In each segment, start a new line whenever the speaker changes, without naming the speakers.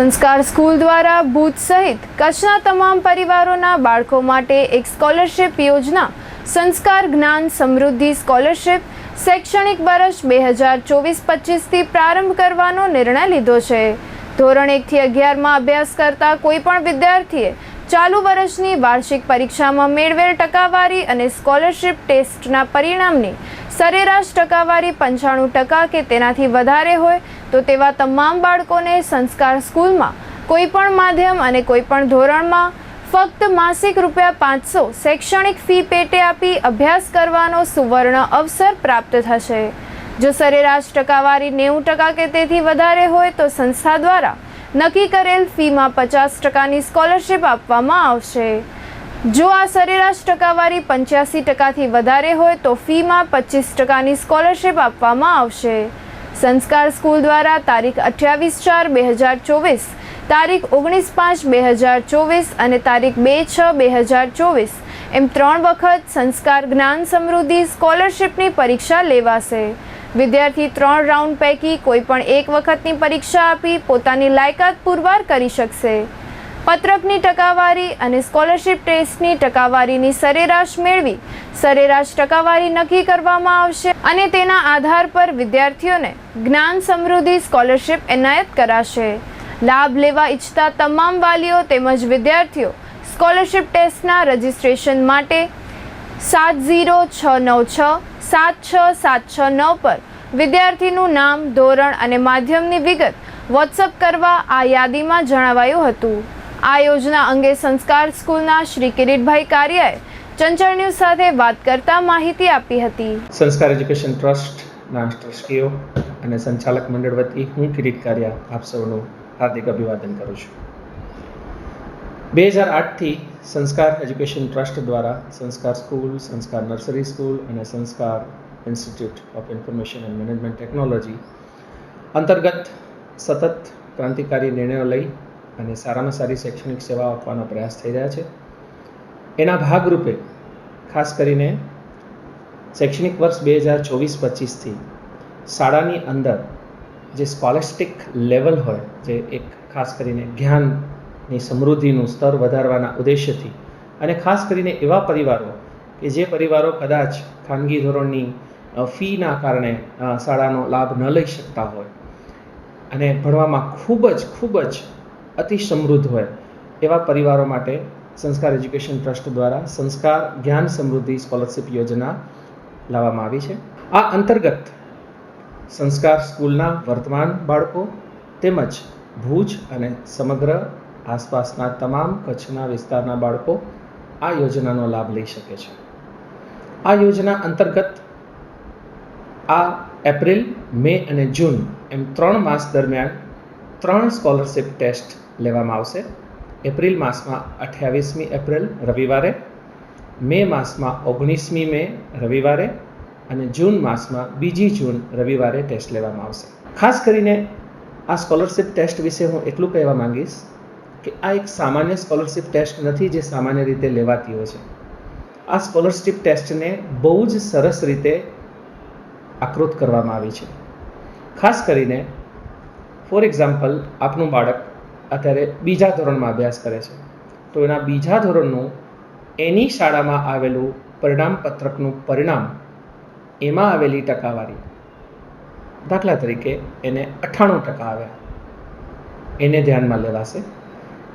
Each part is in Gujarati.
સંસ્કાર સ્કૂલ દ્વારા ભૂત સહિત કચ્છના તમામ પરિવારોના બાળકો માટે એક સ્કોલરશિપ યોજના, સંસ્કાર જ્ઞાન સમૃદ્ધિ સ્કોલરશિપ શૈક્ષણિક વર્ષ બે હજાર ચોવીસ પચીસથી પ્રારંભ કરવાનો નિર્ણય લીધો છે. ધોરણ એકથી અગિયારમાં અભ્યાસ કરતા કોઈ પણ વિદ્યાર્થીએ ચાલુ વર્ષની વાર્ષિક પરીક્ષામાં મેળવેલ ટકાવારી અને સ્કોલરશિપ ટેસ્ટના પરિણામની સરેરાશ ટકાવારી પંચાણું ટકા કે તેનાથી વધારે હોય તો તેવા તમામ બાળકોને સંસ્કાર સ્કૂલમાં કોઈ પણ માધ્યમ અને કોઈ પણ ધોરણમાં ફક્ત માસિક રૂપિયા પાંચસો શૈક્ષણિક ફી પેટે આપી અભ્યાસ કરવાનો સુવર્ણ અવસર પ્રાપ્ત થશે. જો સરેરાશ ટકાવારી નેવું ટકા કે તેથી વધારે હોય તો સંસ્થા દ્વારા નક્કી કરેલ ફીમાં પચાસ ટકાની સ્કોલરશીપ આપવામાં આવશે. જો આ સરેરાશ ટકાવારી પંચ્યાસી ટકાથી વધારે હોય તો ફીમાં પચીસ ટકાની સ્કોલરશીપ આપવામાં આવશે. સંસ્કાર સ્કૂલ દ્વારા તારીખ અઠ્યાવીસ ચાર બે હજાર ચોવીસ, તારીખ ઓગણીસ પાંચ બે હજાર ચોવીસ અને તારીખ બે છ બે હજાર ચોવીસ. એમ ત્રણ વખત સંસ્કાર જ્ઞાન સમૃદ્ધિ સ્કોલરશિપની પરીક્ષા લેવાશે. વિદ્યાર્થી ત્રણ રાઉન્ડ પૈકી કોઈ પણ એક વખતની પરીક્ષા આપી પોતાની લાયકાત પુરવાર કરી શકશે. પત્રકની ટકાવારી અને સ્કોલરશિપ ટેસ્ટની ટકાવારીની સરેરાશ મેળવી સરેરાશ ટકાવારી નક્કી કરવામાં આવશે અને તેના આધાર પર વિદ્યાર્થીઓને જ્ઞાન સમૃદ્ધિ સ્કોલરશિપ એનાયત કરાશે. લાભ લેવા ઈચ્છતા તમામ વાલીઓ તેમજ વિદ્યાર્થીઓ સ્કોલરશિપ ટેસ્ટના રજિસ્ટ્રેશન માટે સાત ઝીરો છ નવ છ, સાત છ સાત છ નવ પર વિદ્યાર્થીનું નામ, ધોરણ અને માધ્યમની વિગત વોટ્સઅપ કરવા આ યાદીમાં જણાવાયું હતું. આ યોજના અંગે સંસ્કાર સ્કૂલના શ્રી કિરીટભાઈ કારિયાએ ચંચળ ન્યૂઝ સાથે વાત કરતા માહિતી આપી હતી.
સંસ્કાર એજ્યુકેશન ટ્રસ્ટના ટ્રસ્ટીઓ અને સંચાલક મંડળ વતી હું કિરીટ કારિયા આપ સૌનું હાર્દિક અભિવાદન કરું છું. બે હજાર આઠથી સંસ્કાર એજ્યુકેશન ટ્રસ્ટ દ્વારા સંસ્કાર સ્કૂલ, સંસ્કાર નર્સરી સ્કૂલ અને Sanskar institute of information and management technology અંતર્ગત સતત ક્રાંતિકારી નિર્ણયો લઈ અને સારામાં સારી શૈક્ષણિક સેવા આપવાનો પ્રયાસ થઈ રહ્યા છે. એના ભાગરૂપે ખાસ કરીને શૈક્ષણિક વર્ષ બે હજાર ચોવીસ પચીસથી શાળાની અંદર જે સ્કોલેસ્ટિક લેવલ હોય, જે એક ખાસ કરીને જ્ઞાનની સમૃદ્ધિનું સ્તર વધારવાના ઉદ્દેશ્યથી અને ખાસ કરીને એવા પરિવારો કે જે પરિવારો કદાચ ખાનગી ધોરણની ફીના કારણે શાળાનો લાભ ન લઈ શકતા હોય. અને ભણવામાં ખૂબ જ ખૂબ જ અતિ સમૃદ્ધ હોય એવા પરિવારો માટે સંસ્કાર એજ્યુકેશન ટ્રસ્ટ દ્વારા સંસ્કાર જ્ઞાન સમૃદ્ધિ સ્કોલરશિપ યોજના લાવવામાં આવી છે. આ અંતર્ગત સંસ્કાર સ્કૂલના વર્તમાન બાળકો તેમજ ભુજ અને સમગ્ર આસપાસના તમામ કચ્છના વિસ્તારના બાળકો આ યોજનાનો લાભ લઈ શકે છે. આ યોજના અંતર્ગત આ એપ્રિલ, મે અને જૂન એમ ત્રણ માસ દરમિયાન ત્રણ સ્કોલરશિપ ટેસ્ટ લેવામાં આવશે. એપ્રિલ માસમાં અઠ્યાવીસમી એપ્રિલ, રવિવારે. મે માસમાં ઓગણીસમી મે, રવિવારે. અને જૂન માસમાં બીજી જૂન, રવિવારે ટેસ્ટ લેવામાં આવશે. ખાસ કરીને આ સ્કોલરશિપ ટેસ્ટ વિશે હું એટલું કહેવા માંગીશ કે આ એક સામાન્ય સ્કોલરશિપ ટેસ્ટ નથી જે સામાન્ય રીતે લેવાતી હોય છે. આ સ્કોલરશિપ ટેસ્ટને બહુ જ સરસ રીતે આકૃત કરવામાં આવી છે. ખાસ કરીને ફોર એક્ઝામ્પલ આપનું બાળક અત્યારે બીજા ધોરણમાં અભ્યાસ કરે છે. તો એના બીજા ધોરણનું એની શાળામાં આવેલું પરિણામ પત્રકનું પરિણામ એમાં આવેલી ટકાવારી. દાખલા તરીકે એને અઠ્ઠાણું ટકા આવ્યા. એને ધ્યાનમાં લેવાશે.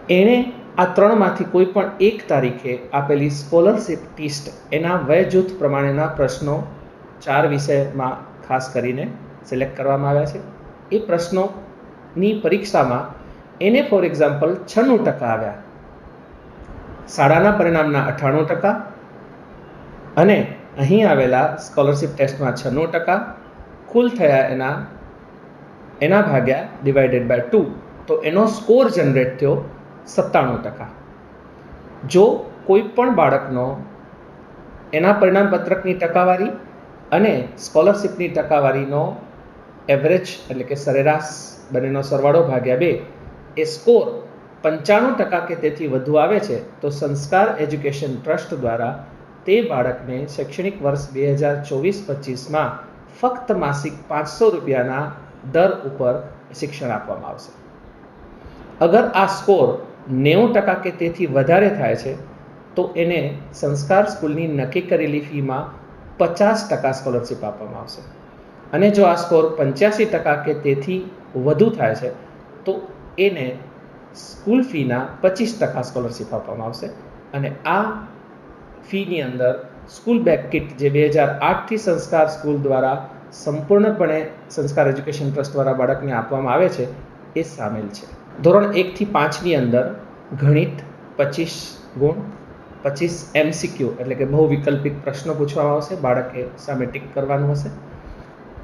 એણે આ ત્રણમાંથી કોઈ પણ એક તારીખે આપેલી સ્કોલરશિપ ટેસ્ટ એના વય જૂથ પ્રમાણેના પ્રશ્નો ચાર વિષયમાં ખાસ કરીને સિલેક્ટ કરવામાં આવ્યા છે. એ પ્રશ્નોની પરીક્ષામાં એને ફોર એક્ઝામ્પલ છન્નું ટકા આવ્યા. શાળાના પરિણામના અઠ્ઠાણું ટકા અને અહીં આવેલા સ્કોલરશિપ ટેસ્ટમાં છન્નું ટકા. કુલ થયા એના એના ભાગ્યા ડિવાઇડેડ બાય ટુ તો એનો સ્કોર જનરેટ થયો સત્તાણું ટકા. જો કોઈ પણ બાળકનો એના પરિણામ પત્રકની ટકાવારી અને સ્કોલરશિપની ટકાવારીનો એવરેજ એટલે કે સરેરાશ બંનેનો સરવાળો ભાગ્યા બે, એ સ્કોર પંચાણું ટકા કે તેથી વધુ આવે છે, તો સંસ્કાર એજ્યુકેશન ટ્રસ્ટ દ્વારા તે બાળકને શૈક્ષણિક વર્ષ બે હજાર ચોવીસ પચીસમાં ફક્ત માસિક પાંચસો રૂપિયાના દર ઉપર શિક્ષણ આપવામાં આવશે. અગર આ સ્કોર નેવું ટકા કે તેથી વધારે થાય છે, તો એને સંસ્કાર સ્કૂલની નક્કી કરેલી ફીમાં પચાસ ટકા સ્કોલરશીપ આપવામાં આવશે. અને જો આ સ્કોર પંચ્યાસી ટકા કે તેથી વધુ થાય છે, તો એને સ્કૂલ ફીના પચીસ ટકા સ્કોલરશિપ આપવામાં આવશે. અને આ ફીની અંદર સ્કૂલ બેગ કિટ જે બે હજાર આઠથી સંસ્કાર સ્કૂલ દ્વારા સંપૂર્ણપણે સંસ્કાર એજ્યુકેશન ટ્રસ્ટ દ્વારા બાળકને આપવામાં આવે છે, એ સામેલ છે. ધોરણ એકથી પાંચની અંદર ગણિત પચીસ ગુણ પચીસ એમસીક્યુ એટલે કે બહુ વિકલ્પિક પ્રશ્નો પૂછવામાં આવશે. બાળકે સામે ટીક કરવાનું હશે.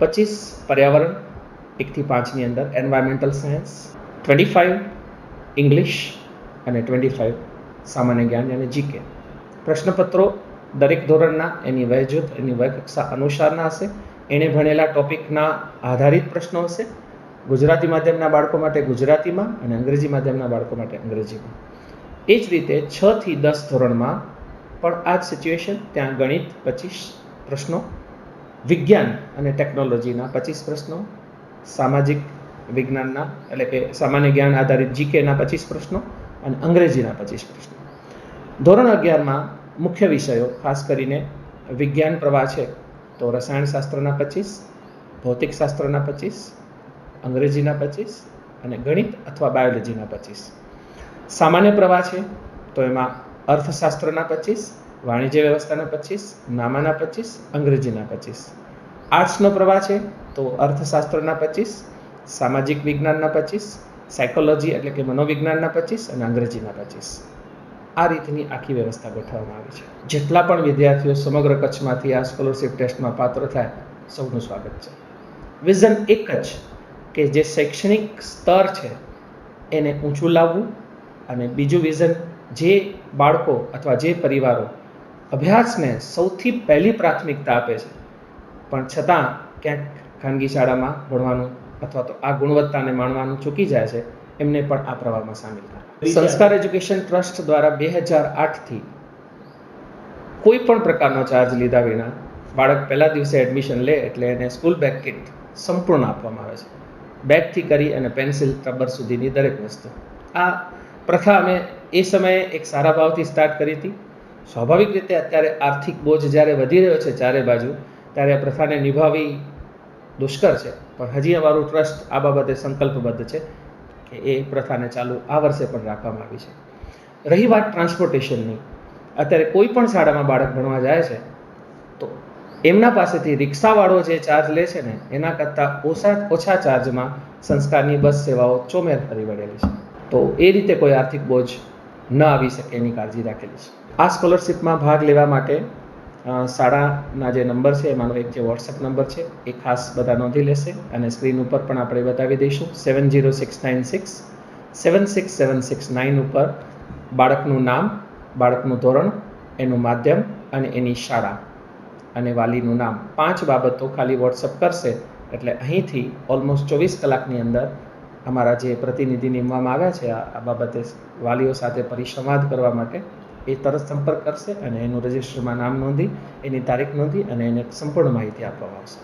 પચીસ પર્યાવરણ, એકથી પાંચની અંદર environmental science twenty five English અને ટ્વેન્ટી ફાઇવ સામાન્ય જ્ઞાન અને જીકે પ્રશ્નપત્રો દરેક ધોરણના, એની વયજૂથ, એની વયકક્ષા અનુસારના હશે. એણે ભણેલા ટોપિકના આધારિત પ્રશ્નો હશે. ગુજરાતી માધ્યમના બાળકો માટે ગુજરાતીમાં અને અંગ્રેજી માધ્યમના બાળકો માટે અંગ્રેજીમાં. એ જ રીતે છથી દસ ધોરણમાં પણ આ જ સિચ્યુએશન ત્યાં ગણિત, પચીસ પ્રશ્નો વિજ્ઞાન અને ટેકનોલોજીના પચીસ પ્રશ્નો, સામાજિક વિજ્ઞાનના, એટલે કે સામાન્ય જ્ઞાન આધારિત જીકેના પચીસ પ્રશ્નો અને અંગ્રેજીના પચીસ પ્રશ્નો. ધોરણ અગિયારમાં મુખ્ય વિષયો, ખાસ કરીને વિજ્ઞાન પ્રવાહ છે, તો રસાયણશાસ્ત્રના પચીસ, ભૌતિકશાસ્ત્રના પચીસ, અંગ્રેજીના પચીસ અને ગણિત અથવા બાયોલોજીના પચીસ. સામાન્ય પ્રવાહ છે, તો એમાં અર્થશાસ્ત્રના પચીસ વાણિજ્ય વ્યવસ્થાના પચીસ, નામાના પચીસ, અંગ્રેજીના પચીસ. આર્ટ્સનો પ્રવાહ છે તો અર્થશાસ્ત્રના પચીસ, સામાજિક વિજ્ઞાનના પચીસ, સાયકોલોજી એટલે કે મનોવિજ્ઞાનના પચીસ અને અંગ્રેજીના પચીસ. આ રીતની આખી વ્યવસ્થા ગોઠવવામાં આવી છે. જેટલા પણ વિદ્યાર્થીઓ સમગ્ર કચ્છમાંથી આ સ્કોલરશિપ ટેસ્ટમાં પાત્ર થાય, સૌનું સ્વાગત છે. વિઝન એક જ કે જે શૈક્ષણિક સ્તર છે, એને ઊંચું લાવવું અને બીજું વિઝન જે બાળકો અથવા જે પરિવારો અભ્યાસને સૌથી પહેલી પ્રાથમિકતા આપે છે. પણ છતાં ક્યાંક ખાનગી શાળામાં ભણવાનું અથવા તો આ ગુણવત્તાને માણવાનું ચૂકી જાય છે એમને પણ આ પ્રવાહમાં સામેલ કરવા સંસ્કાર એજ્યુકેશન ટ્રસ્ટ દ્વારા બે હજાર આઠથી કોઈ પણ પ્રકારનો ચાર્જ લીધા વિના બાળક પહેલા દિવસે એડમિશન લે એટલે એને સ્કૂલ બેગ કિટ સંપૂર્ણ આપવામાં આવે છે. બેગથી કરી અને પેન્સિલ રબર સુધીની દરેક વસ્તુ. આ પ્રથા અમે એ સમયે એક સારા ભાવથી સ્ટાર્ટ કરી હતી. સ્વાભાવિક રીતે અત્યારે આર્થિક બોજ જ્યારે વધી રહ્યો છે ચારે બાજુ, ત્યારે આ પ્રથાને નિભાવવી દુષ્કર છે. પણ હજી અમારું ટ્રસ્ટ આ બાબતે સંકલ્પબદ્ધ છે કે એ પ્રથાને ચાલુ આ વર્ષે પણ રાખવામાં આવી છે. રહી વાત ટ્રાન્સપોર્ટેશનની. અત્યારે કોઈ પણ શાળામાં બાળક ભણવા જાય છે, તો એમના પાસેથી રિક્ષાવાળો જે ચાર્જ લે છે ને, એના કરતાં ઓછા ઓછા ચાર્જમાં સંસ્કારની બસ સેવાઓ ચોમેર ફરી વળેલી છે. તો એ રીતે કોઈ આર્થિક બોજ ન આવી શકે એની કાળજી રાખેલી છે. આ સ્કોલરશિપમાં ભાગ લેવા માટે શાળાના જે નંબર છે, એમાંનો એક જે વોટ્સએપ નંબર છે, એ ખાસ બધા નોંધી લેશે અને સ્ક્રીન ઉપર પણ આપણે બતાવી દઈશું. Seven zero six nine six seven six seven six nine ઉપર બાળકનું નામ, બાળકનું ધોરણ, એનું માધ્યમ અને એની શાળા અને વાલીનું નામ. પાંચ બાબતો ખાલી વોટ્સઅપ કરશે, એટલે અહીંથી ઓલમોસ્ટ ચોવીસ કલાકની અંદર અમારા જે પ્રતિનિધિ નીમવામાં આવ્યા છે, આ બાબતે વાલીઓ સાથે પરિસંવાદ કરવા માટે એ તરત સંપર્ક કરશે અને એનું રજિસ્ટરમાં નામ નોંધી, એની તારીખ નોંધી અને એને સંપૂર્ણ માહિતી આપવામાં આવશે.